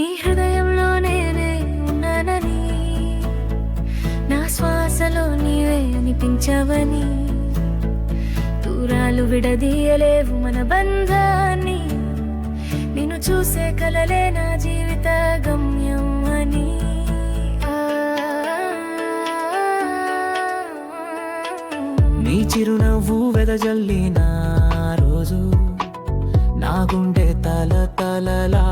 నీ హృదయంలో నేనే ఉన్నానని నా శ్వాసలో నీవే అనిపించవని. దూరాలు విడదీయలేవు మన బంధాన్ని నిన్ను చూసే కలలే నా జీవిత గమ్యం అని నీ చిరునవ్వు వెదజల్లిన రోజు నా గుండె తల తలలా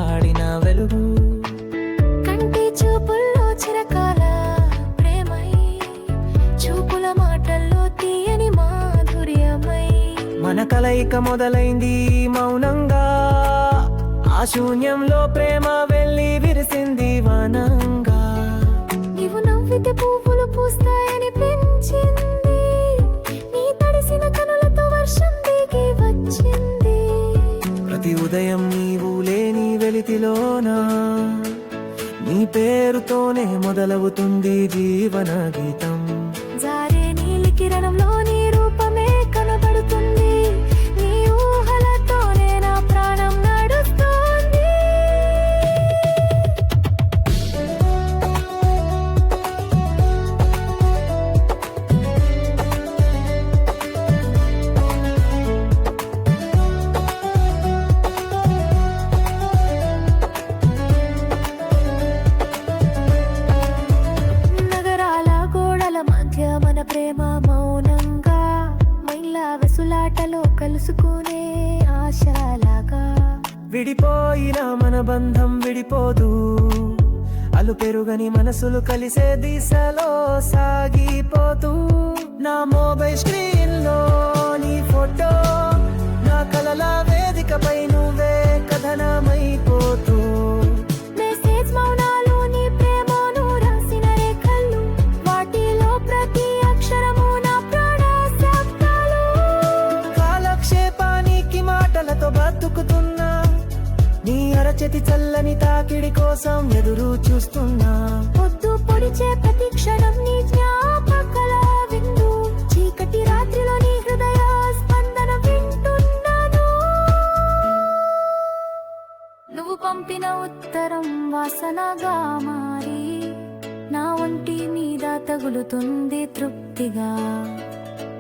కలయిక మొదలైంది మౌనంగా. ఆ శూన్యంలో ప్రేమ వెళ్ళి విరిసింది వనంగా. నీవు నవ్వితే పువ్వులు పూస్తాయని పెంచింది. నీ తడిసిన కనులతో వర్షం దిగి వచ్చింది. ప్రతి ఉదయం నీవు లేని వెలితిలోనా? నీ పేరుతోనే మొదలవుతుంది జీవన గీతం. ఆశలాగా విడిపోయిన మన బంధం విడిపోదు. అలు పెరుగని మనసులు కలిసే దిశలో సాగిపోతూ. నా మొబైల్ స్క్రీన్లో నీ ఫోటో నా కలల వేదికపై పైన అరచేతి చల్లని తాకిడి కోసం ఎదురు చూస్తున్నా. పొద్దు పొడిచే ప్రతి క్షణం నీ జ్ఞాపకల విందు చీకటి రాత్రిలో నీ హృదయ స్పందన వింటున్నాను. నువ్వు పంపిన ఉత్తరం వాసనగా మారి నా ఒంటి మీద తగులుతుంది తృప్తిగా.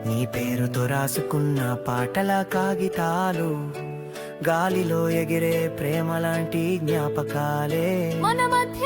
నీ పేరుతో రాసుకున్న పాటల కాగితాలు గాలిలో ఎగిరే ప్రేమ లాంటి జ్ఞాపకాలే. మన మధ్య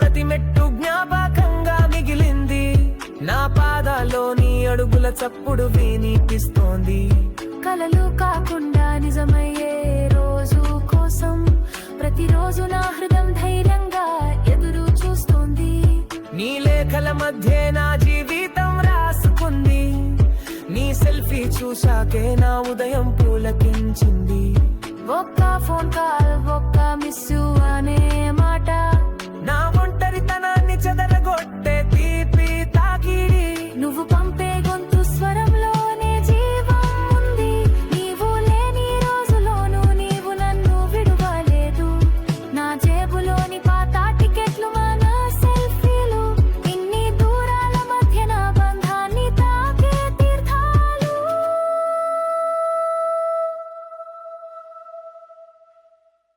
ప్రతి మెట్టు జ్ఞాపకంగా మిగిలింది. నా పాదాల్లో నీ అడుగుల చప్పుడు వినిపిస్తోంది. కలలు కాకుండా నిజమయ్యే రోజు కోసం ప్రతిరోజు నా హృదయం ధైర్యంగా ఎదురు చూస్తోంది. నీ లేఖల మధ్య నా జీవితం రాసుకుంది. నీ సెల్ఫీ చూశాకే నా ఉదయం పూలకించింది. ఒక్క ఫోన్ కాల్ ఒక్క మిస్ అనే మాట